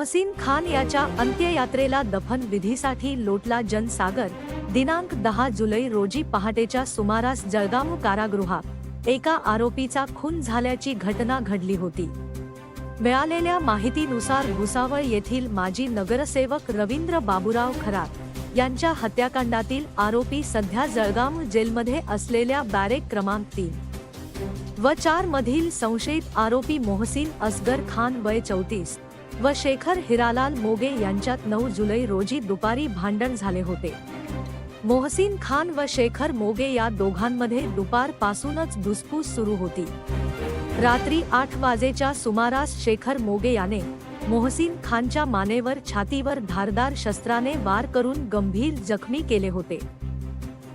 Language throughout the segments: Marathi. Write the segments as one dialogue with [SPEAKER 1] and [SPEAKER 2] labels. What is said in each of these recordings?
[SPEAKER 1] मोहसिन खान याच्या अंत्ययात्रेला दफन विधीसाठी लोटला जनसागर दिनांक दहा जुलै रोजी पहाटेच्या सुमारास जळगाव कारागृहात एका आरोपीचा खून झाल्याची घटना घडली होती. मिळालेल्या माहितीनुसार भुसावळ येथील माजी नगरसेवक रवींद्र बाबूराव खरात यांच्या हत्याकांडातील आरोपी सध्या जळगाव जेलमध्ये असलेल्या बॅरेक क्रमांक तीन. व चार मधील संशयित आरोपी मोहसिन असगर खान वय चौतीस. व शेखर हिरालाल मोगे यांच्यात नऊ जुलै रोजी दुपारी भांडण झाले होते. मोहसिन खान व शेखर मोगे या दोघांमध्ये दुपारपासूनच धुसफूस सुरू होती. रात्री आठ वाजेच्या सुमारास शेखर मोगे याने मोहसिन खानच्या मानेवर छातीवर धारदार शस्त्राने वार करून गंभीर जखमी केले होते.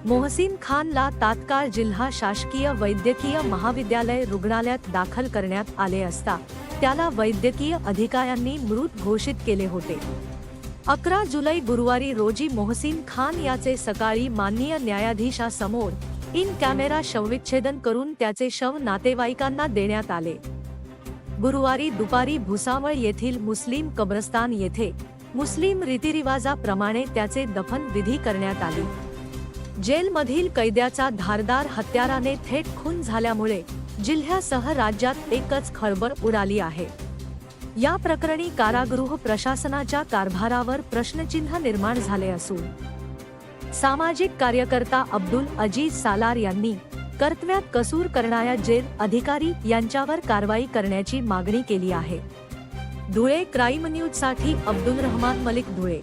[SPEAKER 1] मोहसिन खानला तात्काळ जिल्हा शासकीय वैद्यकीय महाविद्यालय रुग्णालयात दाखल करण्यात आले असता त्याला वैद्यकीय अधिकाऱ्यांनी मृत घोषित केले होते. अकरा जुलै गुरुवारी रोजी मोहसिन खान याचे सकाळी माननीय न्यायाधीशासमोर इन कॅमेरा शवविच्छेदन करून त्याचे शव नातेवाईकांना देण्यात आले. गुरुवारी दुपारी भुसावळ येथील मुस्लिम कब्रस्तान येथे मुस्लिम रीतिरिवाजाप्रमाणे त्याचे दफन विधी करण्यात आले. जेलमधील कैद्याचा धारदार हत्याराने थेट खून झाल्यामुळे जिल्ह्यासह राज्यात एकच खळबळ उडाली आहे. या प्रकरणी कारागृह प्रशासनाच्या कारभारावर प्रश्नचिन्ह निर्माण झाले असून सामाजिक कार्यकर्ता अब्दुल अजीज सालार यांनी कर्तव्यात कसूर करणाऱ्या जेल अधिकारी यांच्यावर कारवाई करण्याची मागणी केली आहे. धुळे क्राईम न्यूजसाठी अब्दुल रहमान मलिक धुळे.